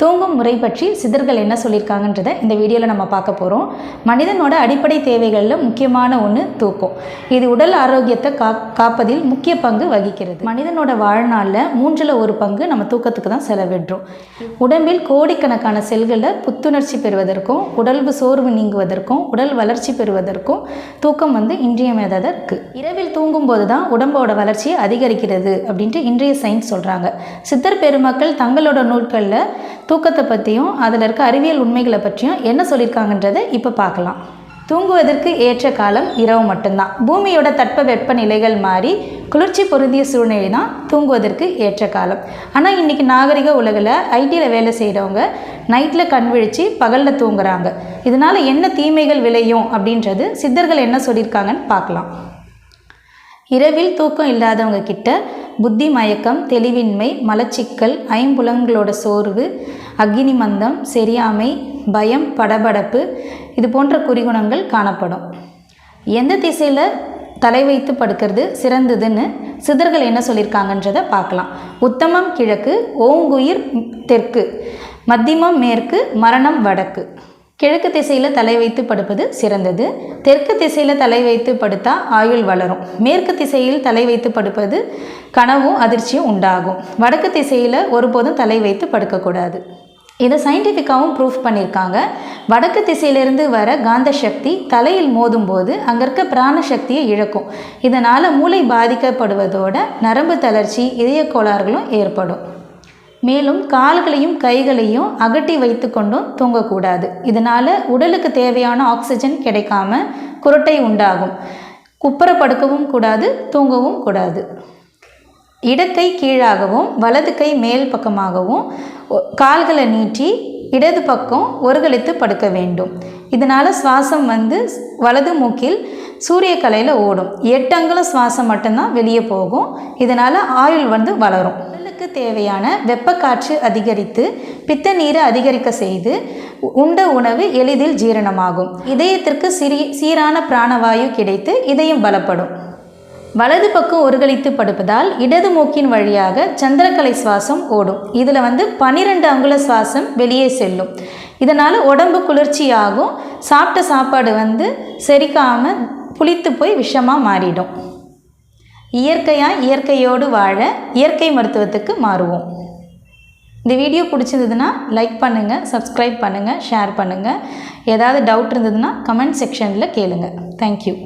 தூங்கும் முறை பற்றி சித்தர்கள் என்ன சொல்லியிருக்காங்கன்றதை இந்த வீடியோவில் நம்ம பார்க்க போகிறோம் மனிதனோட அடிப்படை தேவைகளில் முக்கியமான ஒன்று தூக்கம். இது உடல் ஆரோக்கியத்தை கா காப்பதில் முக்கிய பங்கு வகிக்கிறது. மனிதனோட வாழ்நாளில் மூன்றில் ஒரு பங்கு நம்ம தூக்கத்துக்கு தான் செலவிடுறோம். உடம்பில் கோடிக்கணக்கான செல்களில் புத்துணர்ச்சி பெறுவதற்கும் உடல்வு சோர்வு நீங்குவதற்கும் உடல் வளர்ச்சி பெறுவதற்கும் தூக்கம் வந்து இன்றியமையாததாக இருக்குது இரவில் தூங்கும்போது தான் உடம்போட வளர்ச்சியை அதிகரிக்கிறது அப்படின்ட்டு இன்றைய சயின்ஸ் சொல்கிறாங்க சித்தர் பெருமக்கள் தங்களோட நூல்களில் தூக்கத்தை பற்றியும் அதில் இருக்க அறிவியல் உண்மைகளை பற்றியும் என்ன சொல்லியிருக்காங்கன்றதை இப்போ பார்க்கலாம். தூங்குவதற்கு ஏற்ற காலம் இரவு மட்டும்தான். பூமியோட தட்ப வெப்ப நிலைகள் மாறி குளிர்ச்சி பொருந்திய சூழ்நிலை தான் தூங்குவதற்கு ஏற்ற காலம். ஆனால் இன்றைக்கி நாகரிக உலகில் ஐடியில் வேலை செய்கிறவங்க நைட்டில் கண் விழித்து பகலில் தூங்குறாங்க. இதனால் என்ன தீமைகள் விளையும் அப்படின்றது சித்தர்கள் என்ன சொல்லியிருக்காங்கன்னு பார்க்கலாம். இரவில் தூக்கம் இல்லாதவங்க கிட்ட புத்தி மயக்கம் தெளிவின்மை மலச்சிக்கல் ஐம்புலங்களோட சோர்வு அக்னி மந்தம் செரியாமை பயம் படபடப்பு இது போன்ற குறிகுணங்கள் காணப்படும். எந்த திசையில் தலை வைத்து படுக்கிறது சிறந்ததுன்னு சிதர்கள் என்ன சொல்லியிருக்காங்கன்றதை பார்க்கலாம். உத்தமம் கிழக்கு ஓங்குயிர் தெற்கு மத்தியமம் மேற்கு மரணம் வடக்கு. கிழக்கு திசையில் தலை வைத்து படுப்பது சிறந்தது. தெற்கு திசையில் தலை வைத்து படுத்தால் ஆயுள் வளரும். மேற்கு திசையில் தலை வைத்து படுப்பது கனவும் அதிர்ச்சியும் உண்டாகும். வடக்கு திசையில் ஒருபோதும் தலை வைத்து படுக்கக்கூடாது இதை சயின்டிஃபிக்காகவும் ப்ரூஃப் பண்ணியிருக்காங்க. வடக்கு திசையிலிருந்து வர காந்த சக்தி தலையில் மோதும் போது அங்கே இருக்க பிராண சக்தியை இழக்கும். இதனால் மூளை பாதிக்கப்படுவதோட நரம்பு தளர்ச்சி இதய கோளாறுகளும் ஏற்படும். மேலும் கால்களையும் கைகளையும் அகட்டி வைத்து கொண்டும் தூங்கக்கூடாது. இதனால் உடலுக்கு தேவையான ஆக்சிஜன் கிடைக்காம குரட்டை உண்டாகும். குப்புற படுக்கவும் கூடாது தூங்கவும் கூடாது. இடக்கை கீழாகவும் வலது கை மேல் பக்கமாகவும் கால்களை நீட்டி இடது பக்கம் ஒருகளித்து படுக்க வேண்டும். இதனால் சுவாசம் வந்து வலது மூக்கில் சூரிய கலையில் ஓடும். எட்டு சுவாசம் மட்டும்தான் வெளியே போகும். இதனால் ஆயுள் வந்து வளரும். உடலுக்கு தேவையான வெப்பக்காற்று அதிகரித்து பித்த நீரை அதிகரிக்க செய்து உண்ட உணவு எளிதில் ஜீரணமாகும். இதயத்திற்கு சிறி சீரான பிராணவாயு கிடைத்து இதயம் பலப்படும். வலது பக்கம் ஒருகளித்து படுப்பதால் இடது மூக்கின் வழியாக சந்திரக்கலை சுவாசம் ஓடும். இதில் வந்து பனிரெண்டு அங்குல சுவாசம் வெளியே செல்லும். இதனால் உடம்பு குளிர்ச்சியாகும். சாப்பிட்ட சாப்பாடு வந்து செரிக்காமல் புளித்து போய் விஷமாக மாறிடும். இயற்கையாக இயற்கையோடு வாழ இயற்கை மருத்துவத்துக்கு மாறுவோம். இந்த வீடியோ பிடிச்சிருந்ததுன்னா லைக் பண்ணுங்கள் சப்ஸ்கிரைப் பண்ணுங்கள் ஷேர் பண்ணுங்கள் ஏதாவது டவுட் இருந்ததுன்னா கமெண்ட் செக்ஷனில் கேளுங்கள் தேங்க்யூ